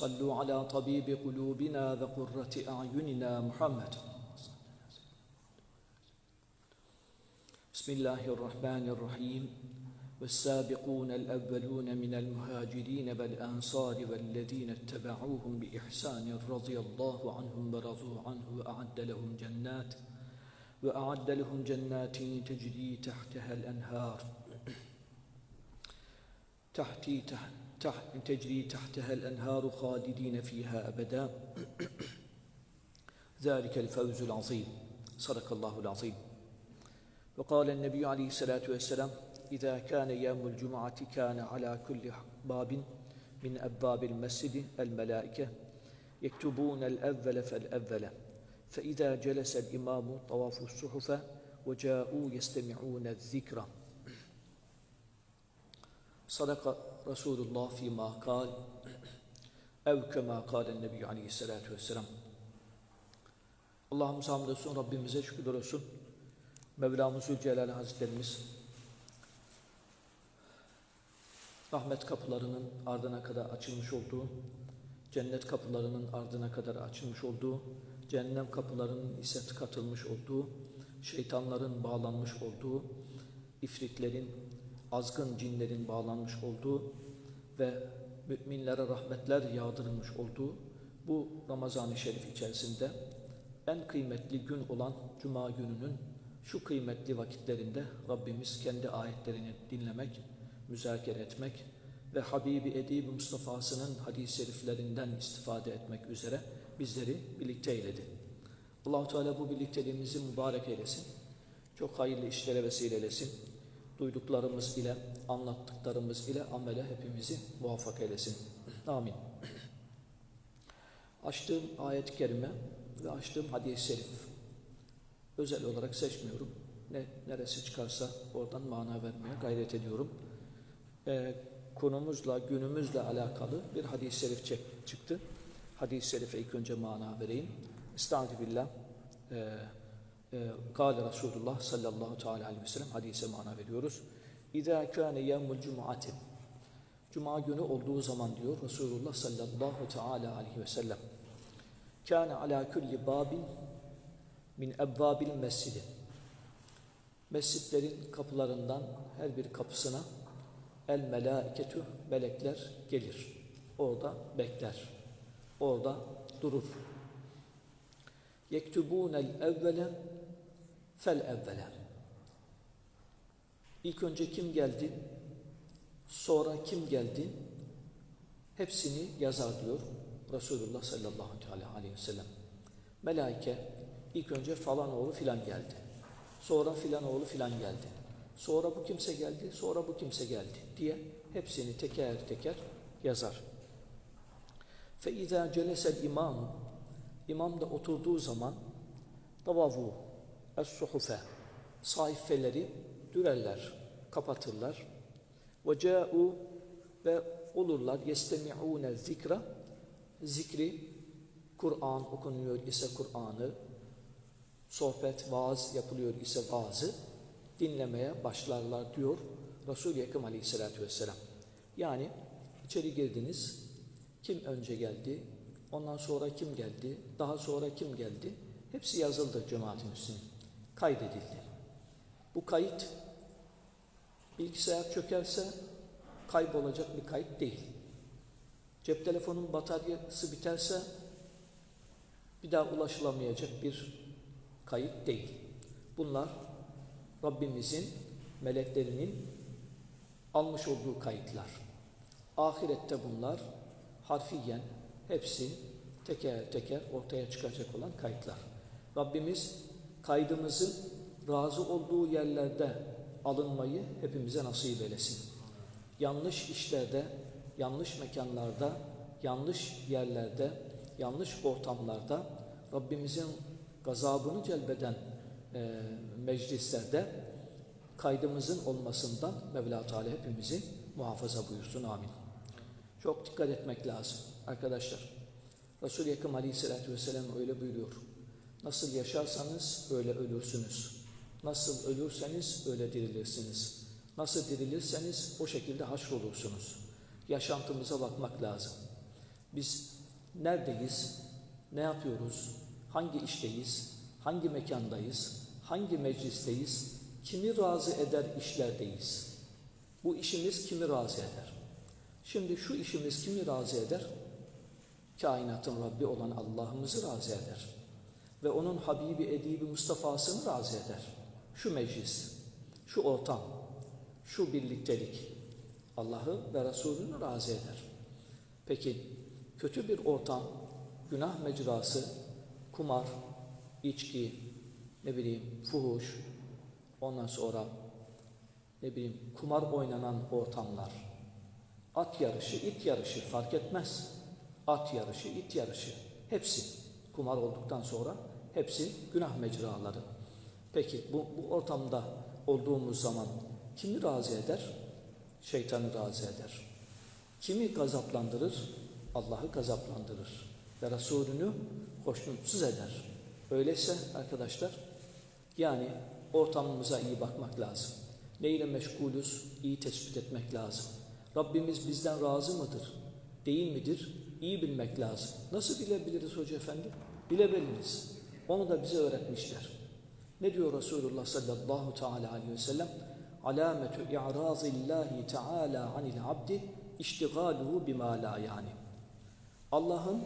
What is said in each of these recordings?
صلوا على طبيب قلوبنا وقرة أعيننا محمد. بسم الله الرحمن الرحيم. والسابقون الأولون من المهاجرين والأنصار والذين اتبعوهم بإحسان رضي الله عنهم ورضوا عنه وأعد لهم جنات وأعد لهم جنات تجري تحتها الأنهار. تحتي تحت تحت تجري تحتها الأنهار خالدين فيها أبدا. ذلك الفوز العظيم. صدق الله العظيم. وقال النبي عليه الصلاة والسلام إذا كان يوم الجمعة كان على كل باب من أبواب المسجد الملائكة يكتبون الأول فالأول. فإذا جلس الإمام طوافوا الصحف وجاءوا يستمعون الذكر. sadaka Resulullah fîmâ kâl ev kemâ kâlen nebiyyü aleyhissalâtu vesselam. Allah'ımız hamd olsun, Rabbimize şükürler olsun. Mevlamız Zülcelal Hazretlerimiz rahmet kapılarının ardına kadar açılmış olduğu, cennet kapılarının ardına kadar açılmış olduğu, cehennem kapılarının ise tıkatılmış olduğu, şeytanların bağlanmış olduğu, ifritlerin, azgın cinlerin bağlanmış olduğu ve müminlere rahmetler yağdırılmış olduğu bu Ramazan-ı Şerif içerisinde en kıymetli gün olan Cuma gününün şu kıymetli vakitlerinde Rabbimiz kendi ayetlerini dinlemek, müzakere etmek ve Habibi Edib Mustafa'sının hadis-i şeriflerinden istifade etmek üzere bizleri birlikte eyledi. Allahu Teala bu birlikteliğimizi mübarek eylesin. Çok hayırlı işlere vesile eylesin. Duyduklarımız ile, anlattıklarımız ile amele hepimizi muvaffak eylesin. Amin. Açtığım ayet-i kerime ve açtığım hadis-i şerif özel olarak seçmiyorum. Ne neresi çıkarsa oradan mana vermeye gayret ediyorum. Ee, konumuzla, günümüzle alakalı bir hadis-i şerif çek, çıktı. Hadis-i şerife ilk önce mana vereyim. Estağfirullah. Ee, Kale Resulullah sallallahu teala aleyhi ve sellem hadise mana veriyoruz. İzâ kâne yevmul cum'ati Cuma günü olduğu zaman diyor Resulullah sallallahu teala aleyhi ve sellem kâne alâ kulli bâbin min ebbâbil mescidi Mescitlerin kapılarından her bir kapısına el melâiketü melekler gelir. Orada bekler. Orada durur. Yektubûnel evvele fel evvele. İlk önce kim geldi? Sonra kim geldi? Hepsini yazar diyor Resulullah sallallahu aleyhi ve sellem. Melaike ilk önce falan oğlu filan geldi. Sonra filan oğlu filan geldi. Sonra bu kimse geldi, sonra bu kimse geldi diye hepsini teker teker yazar. Fe izâ celesel imam İmam da oturduğu zaman davavu es-suhufe. Sayfeleri dürerler, kapatırlar. Ve câ'u ve olurlar. Yestemi'ûne zikra. Zikri Kur'an okunuyor ise Kur'an'ı. Sohbet, vaaz yapılıyor ise vaazı dinlemeye başlarlar diyor Resul-i Ekrem Aleyhisselatü Vesselam. Yani içeri girdiniz, kim önce geldi, ondan sonra kim geldi, daha sonra kim geldi, hepsi yazıldı cemaat-i Müslümin, kaydedildi. Bu kayıt bilgisayar çökerse kaybolacak bir kayıt değil. Cep telefonun bataryası biterse bir daha ulaşılamayacak bir kayıt değil. Bunlar Rabbimizin, meleklerinin almış olduğu kayıtlar. Ahirette bunlar harfiyen hepsi teker teker ortaya çıkacak olan kayıtlar. Rabbimiz kaydımızı razı olduğu yerlerde alınmayı hepimize nasip eylesin. Yanlış işlerde, yanlış mekanlarda, yanlış yerlerde, yanlış ortamlarda Rabbimizin gazabını celbeden e, meclislerde kaydımızın olmasından Mevla Teala hepimizi muhafaza buyursun. Amin. Çok dikkat etmek lazım arkadaşlar. Resul-i Ekrem Aleyhisselatü Vesselam öyle buyuruyor. Nasıl yaşarsanız öyle ölürsünüz. Nasıl ölürseniz öyle dirilirsiniz. Nasıl dirilirseniz o şekilde haşrolursunuz. Yaşantımıza bakmak lazım. Biz neredeyiz? Ne yapıyoruz? Hangi işteyiz? Hangi mekandayız? Hangi meclisteyiz? Kimi razı eder işlerdeyiz? Bu işimiz kimi razı eder? Şimdi şu işimiz kimi razı eder? Kainatın Rabbi olan Allah'ımızı razı eder. Ve onun Habibi Edibi Mustafa'sını razı eder. Şu meclis, şu ortam, şu birliktelik Allah'ı ve Resulünü razı eder. Peki kötü bir ortam, günah mecrası, kumar, içki, ne bileyim fuhuş, ondan sonra ne bileyim kumar oynanan ortamlar, at yarışı, it yarışı fark etmez. At yarışı, it yarışı hepsi kumar olduktan sonra hepsi günah mecraları. Peki bu, bu ortamda olduğumuz zaman kimi razı eder? Şeytanı razı eder. Kimi gazaplandırır? Allah'ı gazaplandırır. Ve Resulünü hoşnutsuz eder. Öyleyse arkadaşlar yani ortamımıza iyi bakmak lazım. Neyle meşgulüz? iyi tespit etmek lazım. Rabbimiz bizden razı mıdır? Değil midir? İyi bilmek lazım. Nasıl bilebiliriz Hoca Efendi? Bilebiliriz. Onu da bize öğretmişler. Ne diyor Resulullah sallallahu teala aleyhi ve sellem? Alametu i'razillahi teala anil abdi iştigaluhu bima la yani. Allah'ın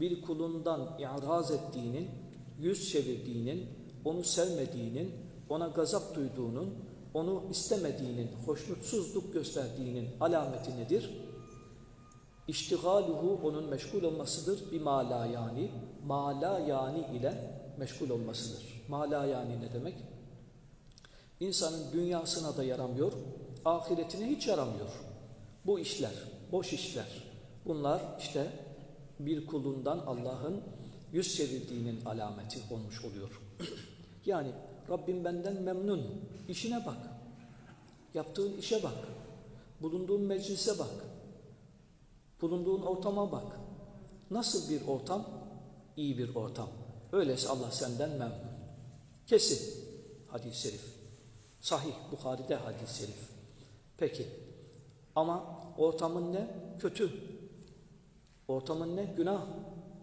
bir kulundan i'raz ettiğinin, yüz çevirdiğinin, onu sevmediğinin, ona gazap duyduğunun, onu istemediğinin, hoşnutsuzluk gösterdiğinin alameti nedir? İştigaluhu onun meşgul olmasıdır. Bir mala yani, mala yani ile meşgul olmasıdır. Mala yani ne demek? İnsanın dünyasına da yaramıyor, ahiretine hiç yaramıyor. Bu işler, boş işler. Bunlar işte bir kulundan Allah'ın yüz çevirdiğinin alameti olmuş oluyor. yani Rabbim benden memnun. İşine bak. Yaptığın işe bak. Bulunduğun meclise bak. Bulunduğun ortama bak. Nasıl bir ortam? İyi bir ortam. Öyleyse Allah senden memnun. Kesin. Hadis-i şerif. Sahih. Bukhari'de hadis-i şerif. Peki. Ama ortamın ne? Kötü. Ortamın ne? Günah.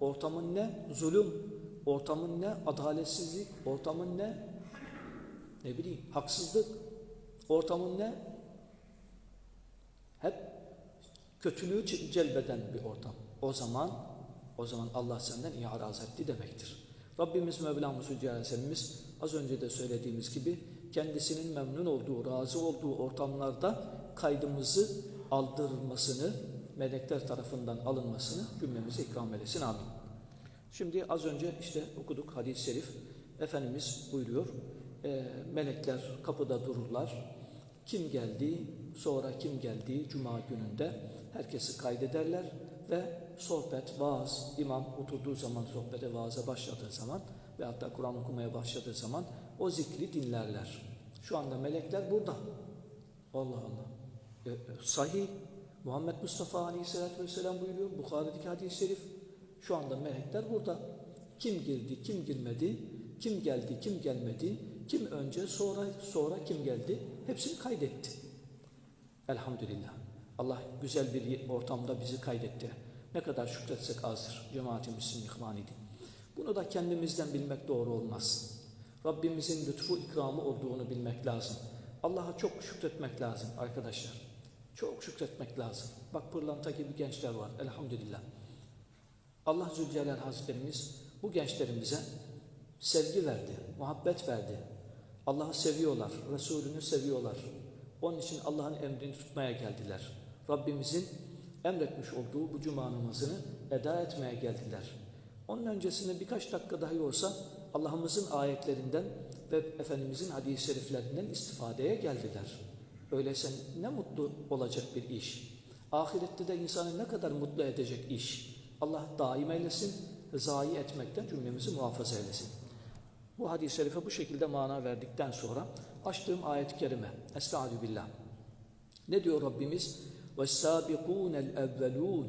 Ortamın ne? Zulüm. Ortamın ne? Adaletsizlik. Ortamın ne? Ne bileyim haksızlık. Ortamın ne? Hep kötülüğü celbeden bir ortam. O zaman o zaman Allah senden i'raz etti demektir. Rabbimiz Mevlamız Hüccareselimiz az önce de söylediğimiz gibi kendisinin memnun olduğu, razı olduğu ortamlarda kaydımızı aldırılmasını, melekler tarafından alınmasını cümlemize ikram eylesin. Amin. Şimdi az önce işte okuduk hadis-i şerif. Efendimiz buyuruyor. E, melekler kapıda dururlar. Kim geldi, sonra kim geldi cuma gününde herkesi kaydederler ve sohbet, vaaz, imam oturduğu zaman sohbete, vaaza başladığı zaman ve hatta Kur'an okumaya başladığı zaman o zikri dinlerler. Şu anda melekler burada. Allah Allah. E, e, sahih. Muhammed Mustafa Aleyhisselatü Vesselam buyuruyor. Bukhari'deki hadis-i şerif. Şu anda melekler burada. Kim girdi, kim girmedi, kim geldi, kim gelmedi, kim önce, sonra, sonra kim geldi, hepsini kaydetti. Elhamdülillah. Allah güzel bir ortamda bizi kaydetti. Ne kadar şükretsek azdır. Cemaatimizin ihvaniydi. Bunu da kendimizden bilmek doğru olmaz. Rabbimizin lütfu ikramı olduğunu bilmek lazım. Allah'a çok şükretmek lazım arkadaşlar. Çok şükretmek lazım. Bak pırlanta gibi gençler var elhamdülillah. Allah Zülcelal Hazretlerimiz bu gençlerimize sevgi verdi, muhabbet verdi. Allah'ı seviyorlar, Resulünü seviyorlar. Onun için Allah'ın emrini tutmaya geldiler. Rabbimizin emretmiş olduğu bu cuma namazını eda etmeye geldiler. Onun öncesinde birkaç dakika dahi olsa Allah'ımızın ayetlerinden ve Efendimizin hadis-i şeriflerinden istifadeye geldiler. Öyleyse ne mutlu olacak bir iş. Ahirette de insanı ne kadar mutlu edecek iş. Allah daim eylesin, zayi etmekten cümlemizi muhafaza eylesin. Bu hadis-i şerife bu şekilde mana verdikten sonra açtığım ayet-i kerime. Estaizu billah. Ne diyor Rabbimiz? وَالسَّابِقُونَ الْاَوَّلُونَ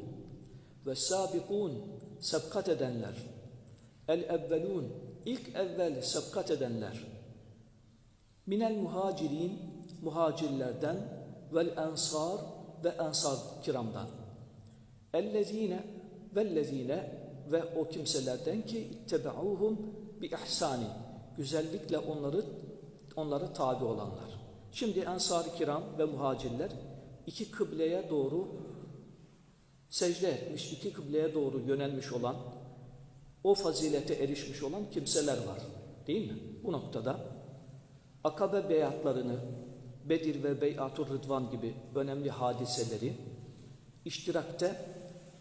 وَالسَّابِقُونَ Sebkat edenler. El-evvelun ilk evvel sebkat edenler. Minel muhacirin muhacirlerden vel ensar ve ensar kiramdan. Ellezine vellezine ve o kimselerden ki ittebe'uhum bi ihsanin. Güzellikle onları onlara tabi olanlar. Şimdi ensar kiram ve muhacirler iki kıbleye doğru secde etmiş, iki kıbleye doğru yönelmiş olan, o fazilete erişmiş olan kimseler var. Değil mi? Bu noktada Akabe beyatlarını, Bedir ve Beyatur Rıdvan gibi önemli hadiseleri iştirakte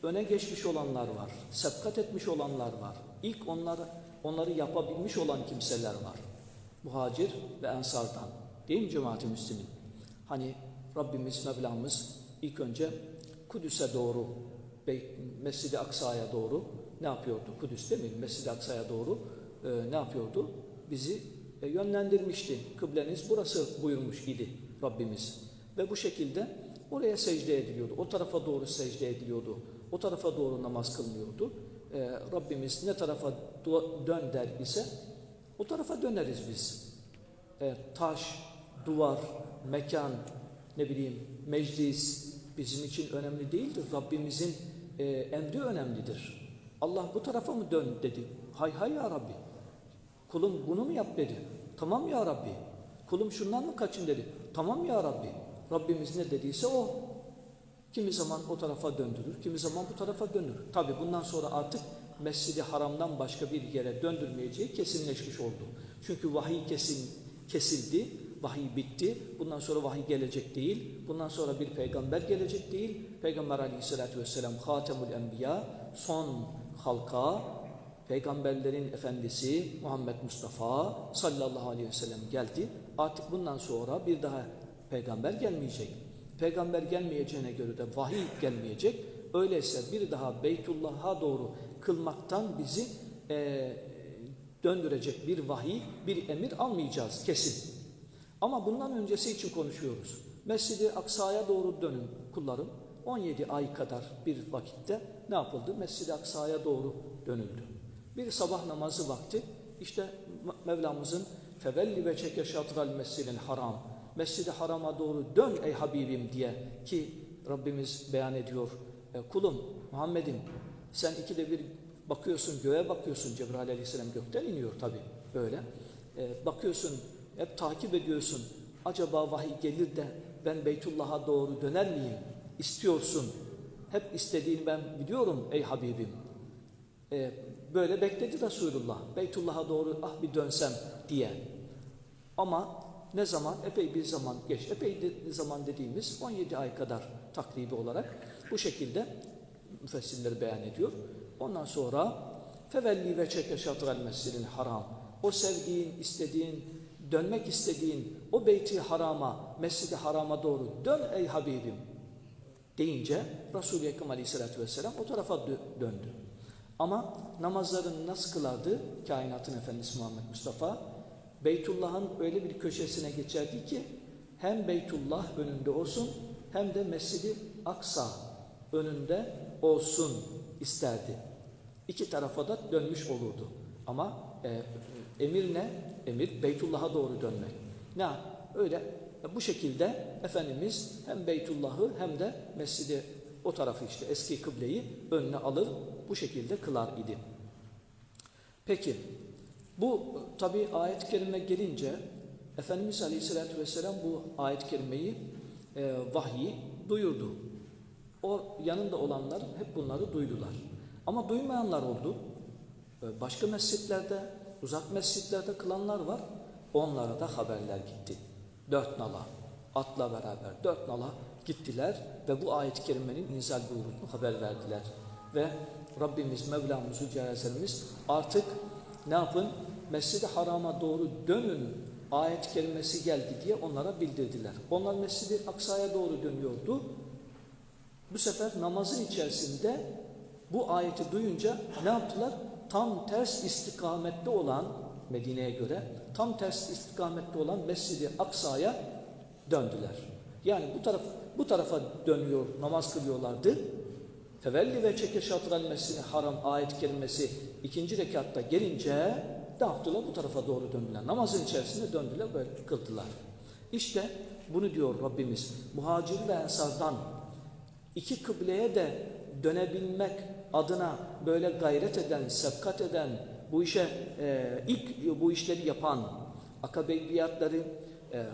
öne geçmiş olanlar var, sebkat etmiş olanlar var. İlk onları, onları yapabilmiş olan kimseler var. Muhacir ve ensardan. Değil mi cemaat-i müslimin? Hani Rabbimiz, Mevlamız ilk önce Kudüs'e doğru, Mescid-i Aksa'ya doğru ne yapıyordu? Kudüs değil mi? Mescid-i Aksa'ya doğru e, ne yapıyordu? Bizi e, yönlendirmişti. Kıbleniz burası buyurmuş idi Rabbimiz. Ve bu şekilde oraya secde ediliyordu. O tarafa doğru secde ediliyordu. O tarafa doğru namaz kılınıyordu. E, Rabbimiz ne tarafa dön der ise o tarafa döneriz biz. E, taş, duvar, mekan, ne bileyim meclis bizim için önemli değildir. Rabbimizin e, emri önemlidir. Allah bu tarafa mı dön dedi. Hay hay ya Rabbi. Kulum bunu mu yap dedi. Tamam ya Rabbi. Kulum şundan mı kaçın dedi. Tamam ya Rabbi. Rabbimiz ne dediyse o. Kimi zaman o tarafa döndürür, kimi zaman bu tarafa döndürür. Tabi bundan sonra artık Mescid-i Haram'dan başka bir yere döndürmeyeceği kesinleşmiş oldu. Çünkü vahiy kesin, kesildi, vahiy bitti. Bundan sonra vahiy gelecek değil. Bundan sonra bir peygamber gelecek değil. Peygamber aleyhissalatü vesselam Hatemul Enbiya, son halka, peygamberlerin efendisi Muhammed Mustafa sallallahu aleyhi ve sellem geldi. Artık bundan sonra bir daha peygamber gelmeyecek. Peygamber gelmeyeceğine göre de vahiy gelmeyecek. Öyleyse bir daha Beytullah'a doğru kılmaktan bizi e, döndürecek bir vahiy, bir emir almayacağız kesin. Ama bundan öncesi için konuşuyoruz. Mescid-i Aksa'ya doğru dönün kullarım. 17 ay kadar bir vakitte ne yapıldı? Mescid-i Aksa'ya doğru dönüldü. Bir sabah namazı vakti işte Mevlamızın fevelli ve çeke şatral mescidil haram Mescid-i Haram'a doğru dön ey Habibim diye ki Rabbimiz beyan ediyor. E, kulum Muhammed'im sen ikide bir bakıyorsun göğe bakıyorsun Cebrail aleyhisselam gökten iniyor tabi böyle. E, bakıyorsun hep takip ediyorsun. Acaba vahiy gelir de ben Beytullah'a doğru döner miyim? İstiyorsun. Hep istediğini ben biliyorum ey Habibim. E, böyle bekledi Resulullah. Beytullah'a doğru ah bir dönsem diye. Ama ne zaman? Epey bir zaman geç. Epey de, zaman dediğimiz 17 ay kadar takribi olarak bu şekilde müfessirleri beyan ediyor. Ondan sonra fevelli ve çeke şatral haram. O sevdiğin, istediğin, dönmek istediğin o beyti harama, mescidi harama doğru dön ey Habibim deyince Resul-i Ekrem Aleyhisselatü Vesselam o tarafa döndü. Ama namazlarını nasıl kılardı kainatın efendisi Muhammed Mustafa? Beytullah'ın öyle bir köşesine geçerdi ki hem Beytullah önünde olsun hem de Mescid-i Aksa önünde olsun isterdi. İki tarafa da dönmüş olurdu. Ama e, emir ne? Emir Beytullah'a doğru dönmek. Ne? Öyle bu şekilde Efendimiz hem Beytullah'ı hem de Mescid-i o tarafı işte eski kıbleyi önüne alır bu şekilde kılar idi. Peki bu tabi ayet-i kerime gelince Efendimiz Aleyhisselatü Vesselam bu ayet-i kerimeyi e, vahyi duyurdu. O yanında olanlar hep bunları duydular. Ama duymayanlar oldu. Başka mescitlerde, uzak mescitlerde kılanlar var. Onlara da haberler gitti. Dört nala, atla beraber dört nala gittiler ve bu ayet-i kerimenin inzal buyruğunu haber verdiler. Ve Rabbimiz, Mevlamız, Yüce artık ne yapın? Mescid-i Haram'a doğru dönün ayet kelimesi geldi diye onlara bildirdiler. Onlar Mescid-i Aksa'ya doğru dönüyordu. Bu sefer namazın içerisinde bu ayeti duyunca ne yaptılar? Tam ters istikamette olan Medine'ye göre tam ters istikamette olan Mescid-i Aksa'ya döndüler. Yani bu taraf bu tarafa dönüyor, namaz kılıyorlardı. Tevelli ve çeke şatral mescid haram ayet kelimesi ikinci rekatta gelince ne? Bu tarafa doğru döndüler. Namazın içerisinde döndüler böyle kıldılar. İşte bunu diyor Rabbimiz. Muhacir ve ensardan iki kıbleye de dönebilmek adına böyle gayret eden, sebkat eden, bu işe e, ilk bu işleri yapan akabe biatları, e,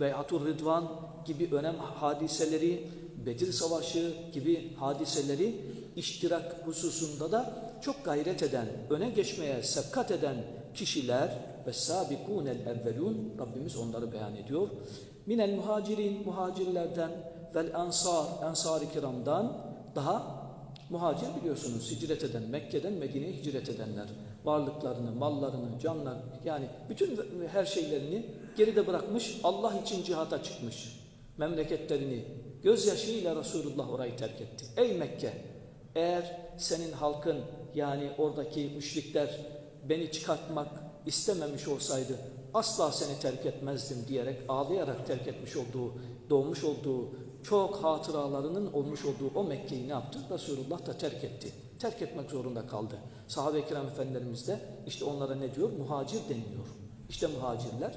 biat-ı Rıdvan gibi önem hadiseleri, Bedir Savaşı gibi hadiseleri iştirak hususunda da çok gayret eden, öne geçmeye sebkat eden kişiler ve sabikûnel evvelûn Rabbimiz onları beyan ediyor. Minel muhacirin, muhacirlerden vel ensar, ensar-ı kiramdan daha muhacir biliyorsunuz hicret eden, Mekke'den Medine'ye hicret edenler. Varlıklarını, mallarını, canlar yani bütün her şeylerini geride bırakmış, Allah için cihata çıkmış. Memleketlerini gözyaşıyla Resulullah orayı terk etti. Ey Mekke! Eğer senin halkın yani oradaki müşrikler beni çıkartmak istememiş olsaydı asla seni terk etmezdim diyerek ağlayarak terk etmiş olduğu, doğmuş olduğu çok hatıralarının olmuş olduğu o Mekke'yi ne yaptı? Resulullah da terk etti. Terk etmek zorunda kaldı. Sahabe-i kiram efendilerimiz de işte onlara ne diyor? Muhacir deniliyor. İşte muhacirler.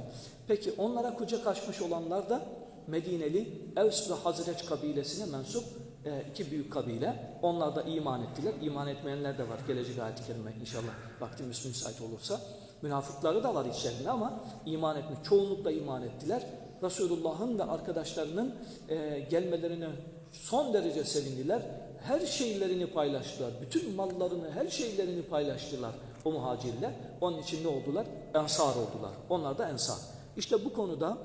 Peki onlara kucak açmış olanlar da Medineli Evs ve Hazreç kabilesine mensup e, iki büyük kabile. Onlar da iman ettiler. İman etmeyenler de var. Gelecek ayet-i kerime inşallah vaktimiz müsait olursa. Münafıkları da var içlerinde ama iman etmiş. Çoğunlukla iman ettiler. Resulullah'ın ve arkadaşlarının e, gelmelerine son derece sevindiler. Her şeylerini paylaştılar. Bütün mallarını, her şeylerini paylaştılar o muhacirler. Onun için ne oldular? Ensar oldular. Onlar da ensar. İşte bu konuda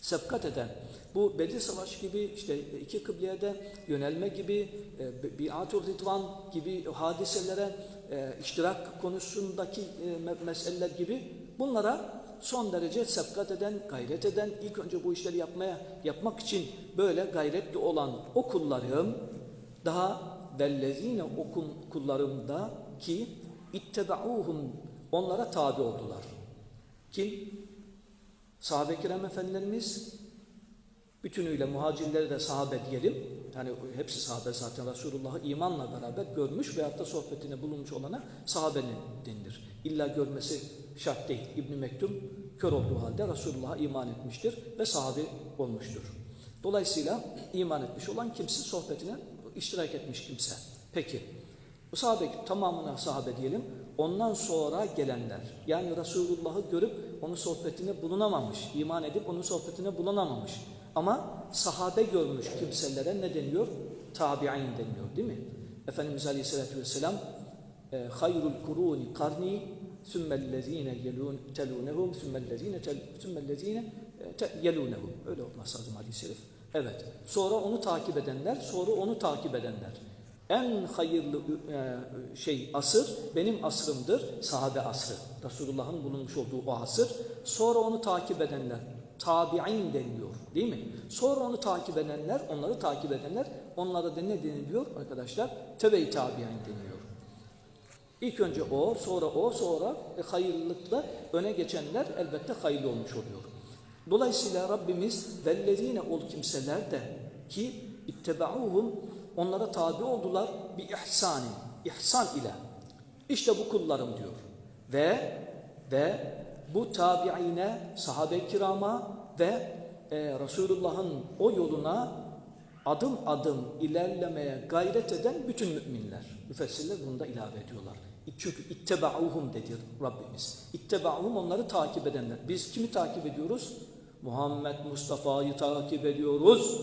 sebkat eden, bu Bedir Savaşı gibi işte iki kıbleye de yönelme gibi, e, biatur ridvan gibi hadiselere e, iştirak konusundaki e, meseleler gibi bunlara son derece sebkat eden, gayret eden, ilk önce bu işleri yapmaya yapmak için böyle gayretli olan o kullarım daha vellezine o kullarımda ki ittebauhum onlara tabi oldular. Kim? Sahabe-i kiram efendilerimiz bütünüyle muhacirleri de sahabe diyelim. Yani hepsi sahabe zaten Resulullah'ı imanla beraber görmüş veyahut da sohbetine bulunmuş olana sahabenin denilir. İlla görmesi şart değil. İbn Mektum kör olduğu halde Resulullah'a iman etmiştir ve sahabe olmuştur. Dolayısıyla iman etmiş olan kimse sohbetine iştirak etmiş kimse. Peki bu sahabe tamamına sahabe diyelim. Ondan sonra gelenler yani Resulullah'ı görüp onun sohbetine bulunamamış, iman edip onun sohbetine bulunamamış. Ama sahabe görmüş kimselere ne deniyor? Tabi'in deniyor değil mi? Efendimiz Aleyhisselatü Vesselam hayrul kuruni karni sümmellezine telunehum sümmellezine sümmellezine yelunehum. Öyle olmaz lazım hadis-i. Evet. Sonra onu takip edenler, sonra onu takip edenler. En hayırlı e, şey asır benim asrımdır. Sahabe asrı. Resulullah'ın bulunmuş olduğu o asır. Sonra onu takip edenler. Tabi'in deniliyor. Değil mi? Sonra onu takip edenler, onları takip edenler, onlara da ne deniliyor arkadaşlar? Tebe-i tabi'in deniliyor. İlk önce o, sonra o, sonra e, hayırlılıkla öne geçenler elbette hayırlı olmuş oluyor. Dolayısıyla Rabbimiz vellezine ol kimseler de ki ittebauhum onlara tabi oldular bir ihsanin, ihsan ile. İşte bu kullarım diyor. Ve ve bu tabiine, sahabe-i kirama ve e, Resulullah'ın o yoluna adım adım ilerlemeye gayret eden bütün müminler. Müfessirler bunu da ilave ediyorlar. Çünkü ittebauhum dedi Rabbimiz. İttebauhum onları takip edenler. Biz kimi takip ediyoruz? Muhammed Mustafa'yı takip ediyoruz.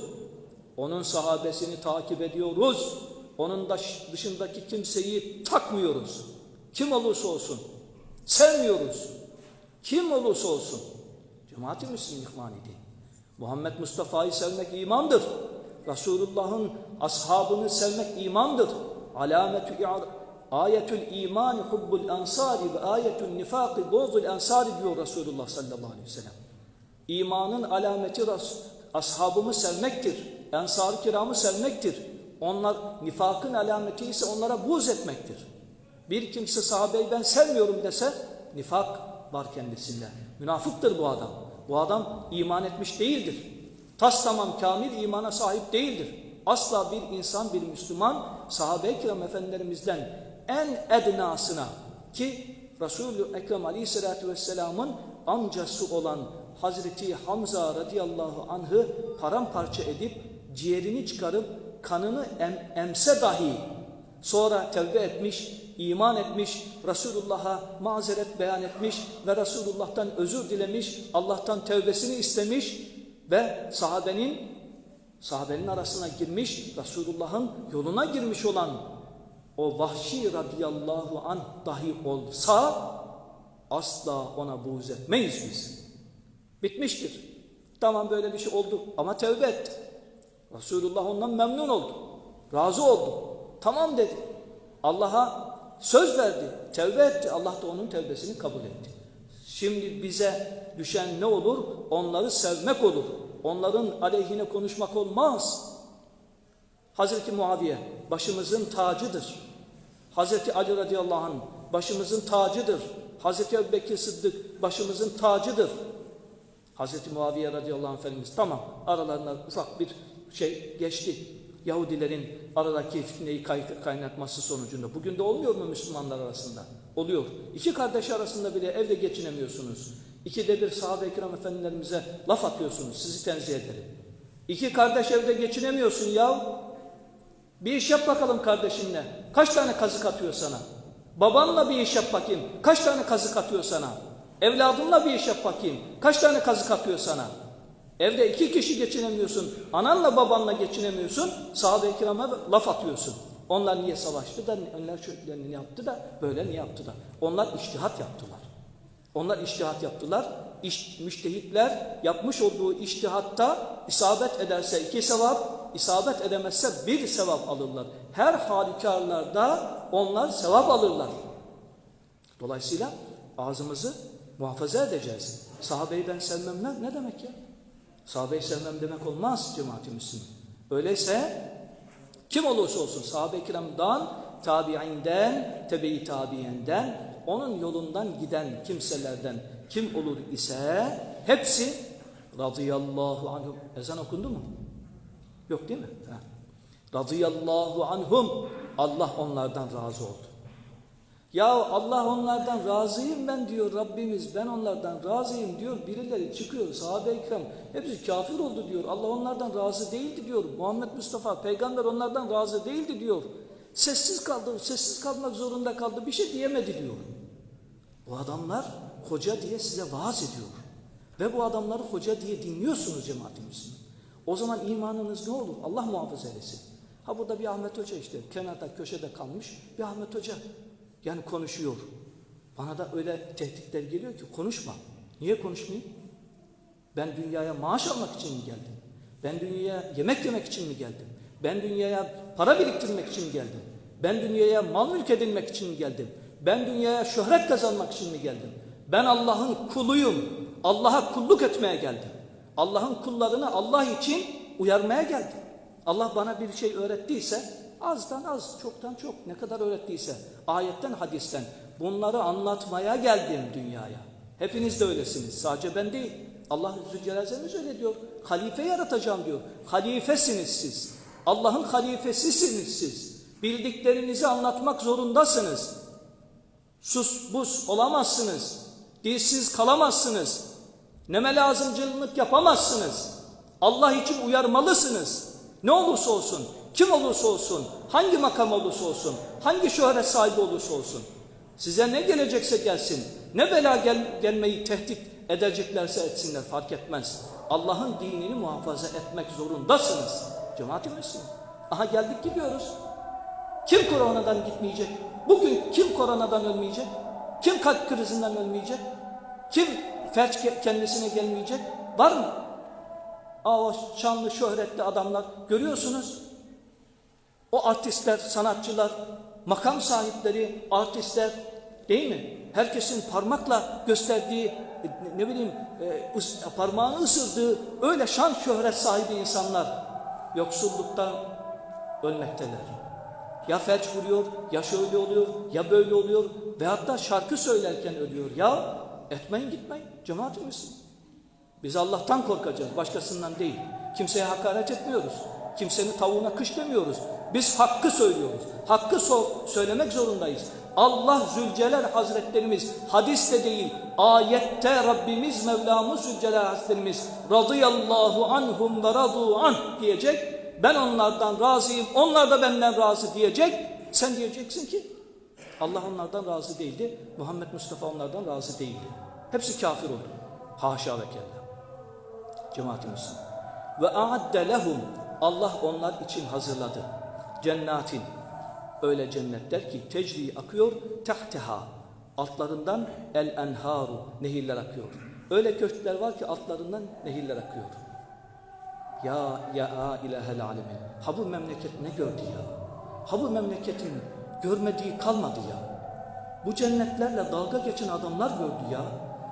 Onun sahabesini takip ediyoruz. Onun dışındaki kimseyi takmıyoruz. Kim olursa olsun. Sevmiyoruz. Kim olursa olsun. Cemaat-i Müslim ihmaniydi. Muhammed Mustafa'yı sevmek imandır. Resulullah'ın ashabını sevmek imandır. Alametü ayetül iman hubbul ansari ve ayetül nifakı bozul ansari diyor Resulullah sallallahu aleyhi ve sellem. İmanın alameti ashabımı sevmektir. Ensar-ı kiramı sevmektir. Onlar nifakın alameti ise onlara buz etmektir. Bir kimse sahabeyi ben sevmiyorum dese nifak var kendisinde. Münafıktır bu adam. Bu adam iman etmiş değildir. Tas tamam kamil imana sahip değildir. Asla bir insan, bir Müslüman sahabe-i kiram efendilerimizden en ednasına ki Resulü Ekrem Aleyhisselatü Vesselam'ın amcası olan Hazreti Hamza radıyallahu anh'ı paramparça edip ciğerini çıkarıp kanını em, emse dahi sonra tevbe etmiş, iman etmiş, Resulullah'a mazeret beyan etmiş ve Resulullah'tan özür dilemiş, Allah'tan tevbesini istemiş ve sahabenin sahabenin arasına girmiş, Resulullah'ın yoluna girmiş olan o vahşi radıyallahu anh dahi olsa asla ona buğz etmeyiz biz. Bitmiştir. Tamam böyle bir şey oldu ama tevbe etti. Resulullah ondan memnun oldu. Razı oldu. Tamam dedi. Allah'a söz verdi. Tevbe etti. Allah da onun tevbesini kabul etti. Şimdi bize düşen ne olur? Onları sevmek olur. Onların aleyhine konuşmak olmaz. Hazreti Muaviye başımızın tacıdır. Hazreti Ali radıyallahu anh başımızın tacıdır. Hazreti Ebubekir Sıddık başımızın tacıdır. Hazreti Muaviye radıyallahu anh Efendimiz tamam aralarında ufak bir şey geçti. Yahudilerin aradaki fitneyi kay- kaynatması sonucunda. Bugün de olmuyor mu Müslümanlar arasında? Oluyor. İki kardeş arasında bile evde geçinemiyorsunuz. İkide bir sahabe-i efendilerimize laf atıyorsunuz. Sizi tenzih ederim. İki kardeş evde geçinemiyorsun ya. Bir iş yap bakalım kardeşinle. Kaç tane kazık atıyor sana? Babanla bir iş yap bakayım. Kaç tane kazık atıyor sana? Evladınla bir iş yap bakayım. Kaç tane kazık atıyor sana? Evde iki kişi geçinemiyorsun. Ananla babanla geçinemiyorsun. Sahabe-i kirama laf atıyorsun. Onlar niye savaştı da, onlar şöyle yaptı da, böyle ne yaptı da. Onlar iştihat yaptılar. Onlar iştihat yaptılar. İş, müştehitler yapmış olduğu iştihatta isabet ederse iki sevap, isabet edemezse bir sevap alırlar. Her halükarlarda onlar sevap alırlar. Dolayısıyla ağzımızı muhafaza edeceğiz. Sahabeyi ben sevmem ne, ne demek ya? Sahabeyi sevmem demek olmaz cemaat-i. Öyleyse kim olursa olsun sahabe-i kiramdan, tabiinden, tebe-i tabiinden, onun yolundan giden kimselerden kim olur ise hepsi radıyallahu anhum. Ezan okundu mu? Yok değil mi? Ha. Radıyallahu anhum. Allah onlardan razı oldu. Ya Allah onlardan razıyım ben diyor Rabbimiz. Ben onlardan razıyım diyor. Birileri çıkıyor sahabe-i kiram. Hepsi kafir oldu diyor. Allah onlardan razı değildi diyor. Muhammed Mustafa peygamber onlardan razı değildi diyor. Sessiz kaldı sessiz kalmak zorunda kaldı. Bir şey diyemedi diyor. Bu adamlar hoca diye size vaaz ediyor. Ve bu adamları hoca diye dinliyorsunuz cemaat-i Müslüman o zaman imanınız ne olur? Allah muhafaza eylesin. Ha burada bir Ahmet Hoca işte kenarda köşede kalmış bir Ahmet Hoca yani konuşuyor. Bana da öyle tehditler geliyor ki konuşma. Niye konuşmayayım? Ben dünyaya maaş almak için mi geldim? Ben dünyaya yemek yemek için mi geldim? Ben dünyaya para biriktirmek için mi geldim? Ben dünyaya mal mülk edinmek için mi geldim? Ben dünyaya şöhret kazanmak için mi geldim? Ben Allah'ın kuluyum. Allah'a kulluk etmeye geldim. Allah'ın kullarını Allah için uyarmaya geldim. Allah bana bir şey öğrettiyse Azdan az, çoktan çok ne kadar öğrettiyse ayetten hadisten bunları anlatmaya geldim dünyaya. Hepiniz de öylesiniz. Sadece ben değil. Allah Zülcelal'imiz öyle diyor. Halife yaratacağım diyor. Halifesiniz siz. Allah'ın halifesisiniz siz. Bildiklerinizi anlatmak zorundasınız. Sus buz olamazsınız. Dilsiz kalamazsınız. Neme lazımcılık yapamazsınız. Allah için uyarmalısınız. Ne olursa olsun kim olursa olsun, hangi makam olursa olsun, hangi şöhret sahibi olursa olsun, size ne gelecekse gelsin, ne bela gel gelmeyi tehdit edeceklerse etsinler fark etmez. Allah'ın dinini muhafaza etmek zorundasınız. Cemaat-i Müslüman. Aha geldik gidiyoruz. Kim koronadan gitmeyecek? Bugün kim koronadan ölmeyecek? Kim kalp krizinden ölmeyecek? Kim felç kendisine gelmeyecek? Var mı? Aa, o şanlı şöhretli adamlar görüyorsunuz. O artistler, sanatçılar, makam sahipleri, artistler değil mi? Herkesin parmakla gösterdiği, ne bileyim e, parmağını ısırdığı öyle şan şöhret sahibi insanlar yoksulluktan ölmekteler. Ya felç vuruyor, ya şöyle oluyor, ya böyle oluyor. Ve hatta şarkı söylerken ölüyor. Ya etmeyin gitmeyin. Cemaat misin? Biz Allah'tan korkacağız, başkasından değil. Kimseye hakaret etmiyoruz. Kimsenin tavuğuna kış demiyoruz. Biz hakkı söylüyoruz. Hakkı so- söylemek zorundayız. Allah Zülcelal Hazretlerimiz hadiste değil, ayette Rabbimiz Mevlamız Zülcelal Hazretlerimiz radıyallahu anhum ve radu anh diyecek. Ben onlardan razıyım, onlar da benden razı diyecek. Sen diyeceksin ki Allah onlardan razı değildi, Muhammed Mustafa onlardan razı değildi. Hepsi kafir oldu. Haşa ve kella. Cemaat-i Müslüman. Ve a'adde lehum Allah onlar için hazırladı. Cennetin öyle cennetler ki tecri akıyor tahteha altlarından el enharu nehirler akıyor. Öyle köşkler var ki altlarından nehirler akıyor. Ya ya ilahel alemin. Ha bu memleket ne gördü ya? Ha bu memleketin görmediği kalmadı ya. Bu cennetlerle dalga geçen adamlar gördü ya.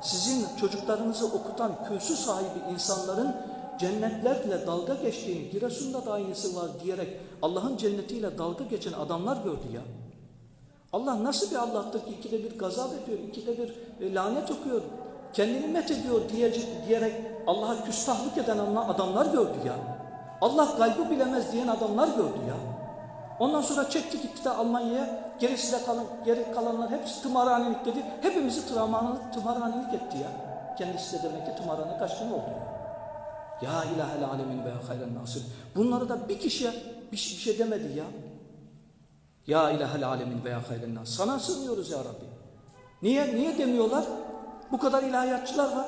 Sizin çocuklarınızı okutan kürsü sahibi insanların cennetlerle dalga geçtiğini, Giresun'da da aynısı var diyerek Allah'ın cennetiyle dalga geçen adamlar gördü ya. Allah nasıl bir Allah'tır ki ikide bir gazap ediyor, ikide bir e, lanet okuyor, kendini met ediyor diyecek, diyerek Allah'a küstahlık eden adamlar gördü ya. Allah gaybı bilemez diyen adamlar gördü ya. Ondan sonra çekti gitti de Almanya'ya, gerisi de kalan, geri kalanlar hepsi tımarhanelik dedi. Hepimizi tımarhanelik etti ya. Kendisi de demek ki tımarhane kaçkın oldu ya. İlahel alemin ve hayren nasıl. Bunları da bir kişiye bir, şey- şey demedi ya. Ya ilahel alemin veya hayren nas. Sana sığınıyoruz ya Rabbi. Niye? Niye demiyorlar? Bu kadar ilahiyatçılar var.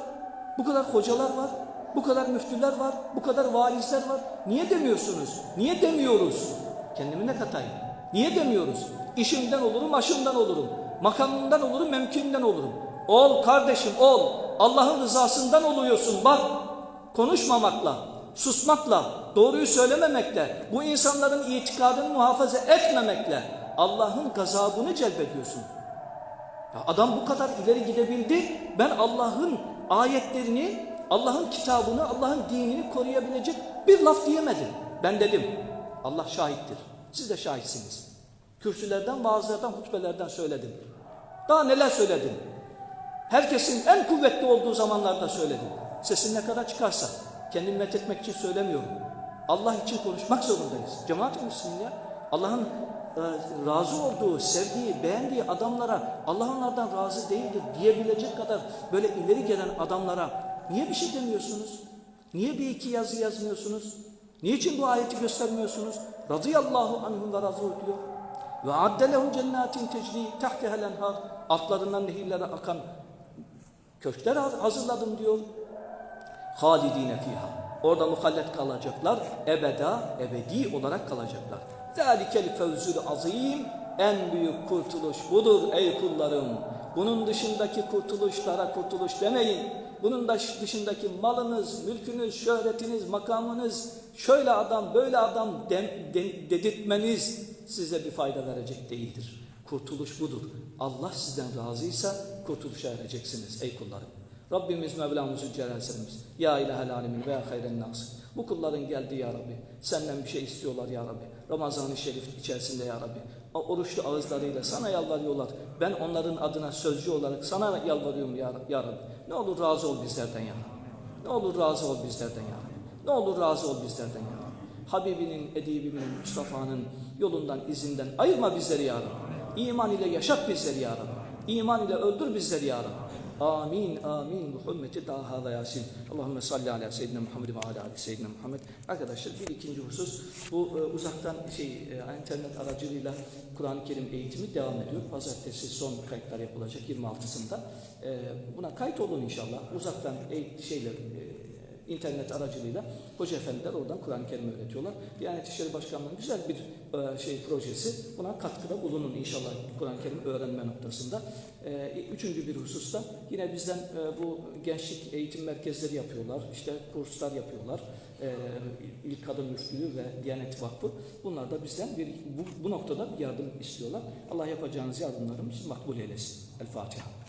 Bu kadar hocalar var. Bu kadar müftüler var. Bu kadar vaizler var. Niye demiyorsunuz? Niye demiyoruz? Kendimi ne katayım? Niye demiyoruz? İşimden olurum, aşımdan olurum. Makamından olurum, mümkünden olurum. Ol kardeşim ol. Allah'ın rızasından oluyorsun bak. Konuşmamakla, susmakla, doğruyu söylememekle, bu insanların itikadını muhafaza etmemekle Allah'ın gazabını celbediyorsun. Ya adam bu kadar ileri gidebildi. Ben Allah'ın ayetlerini, Allah'ın kitabını, Allah'ın dinini koruyabilecek bir laf diyemedim. Ben dedim. Allah şahittir. Siz de şahitsiniz. Kürsülerden, vaazlardan, hutbelerden söyledim. Daha neler söyledim. Herkesin en kuvvetli olduğu zamanlarda söyledim. Sesin ne kadar çıkarsa. Kendimi met etmek için söylemiyorum. Allah için konuşmak zorundayız. Cemaat-i ya. Allah'ın e, razı olduğu, sevdiği, beğendiği adamlara Allah onlardan razı değildir diyebilecek kadar böyle ileri gelen adamlara niye bir şey demiyorsunuz? Niye bir iki yazı yazmıyorsunuz? Niçin bu ayeti göstermiyorsunuz? Radıyallahu anhum ve razı diyor. Ve addelehum cennetin tecri tahtihel enhar. Altlarından nehirlere akan köşkler hazırladım diyor. Halidine fiha. Orada muhallet kalacaklar. Ebeda, ebedi olarak kalacaklar. Zalikel fevzül azim. En büyük kurtuluş budur ey kullarım. Bunun dışındaki kurtuluşlara kurtuluş demeyin. Bunun da dışındaki malınız, mülkünüz, şöhretiniz, makamınız, şöyle adam, böyle adam de, de, dedirtmeniz size bir fayda verecek değildir. Kurtuluş budur. Allah sizden razıysa kurtuluşa ereceksiniz ey kullarım. Rabbimiz Mevlamız Zülcelal'imiz. Ya ilahel alemin ve ya hayren nas. Bu kulların geldi ya Rabbi. Senden bir şey istiyorlar ya Rabbi. Ramazan-ı Şerif içerisinde ya Rabbi. Oruçlu ağızlarıyla sana yalvarıyorlar. Ben onların adına sözcü olarak sana yalvarıyorum ya, ya Rabbi. Ne olur razı ol bizlerden ya Rabbi. Ne olur razı ol bizlerden ya Rabbi. Ne olur razı ol bizlerden ya Rabbi. Habibinin, edibinin, Mustafa'nın yolundan, izinden ayırma bizleri ya Rabbi. İman ile yaşat bizleri ya Rabbi. İman ile öldür bizleri ya Rabbi. Amin, amin. Bu hürmeti daha ve yasin. Allahümme salli ala seyyidina Muhammed ve ala ali seyyidina Muhammed. Arkadaşlar bir ikinci husus bu e, uzaktan şey e, internet aracılığıyla Kur'an-ı Kerim eğitimi devam ediyor. Pazartesi son kayıtlar yapılacak 26'sında. E, buna kayıt olun inşallah. Uzaktan eğit şeyler e, internet aracılığıyla hoca efendiler oradan Kur'an-ı Kerim öğretiyorlar. Diyanet İşleri Başkanlığı'nın güzel bir e, şey projesi. Buna katkıda bulunun inşallah Kur'an-ı Kerim öğrenme noktasında. E, üçüncü bir hususta yine bizden e, bu gençlik eğitim merkezleri yapıyorlar. İşte kurslar yapıyorlar. E, İlk Kadın Müftülüğü ve Diyanet Vakfı. Bunlar da bizden bir bu, bu noktada yardım istiyorlar. Allah yapacağınız yardımlarımızı makbul eylesin. El Fatiha.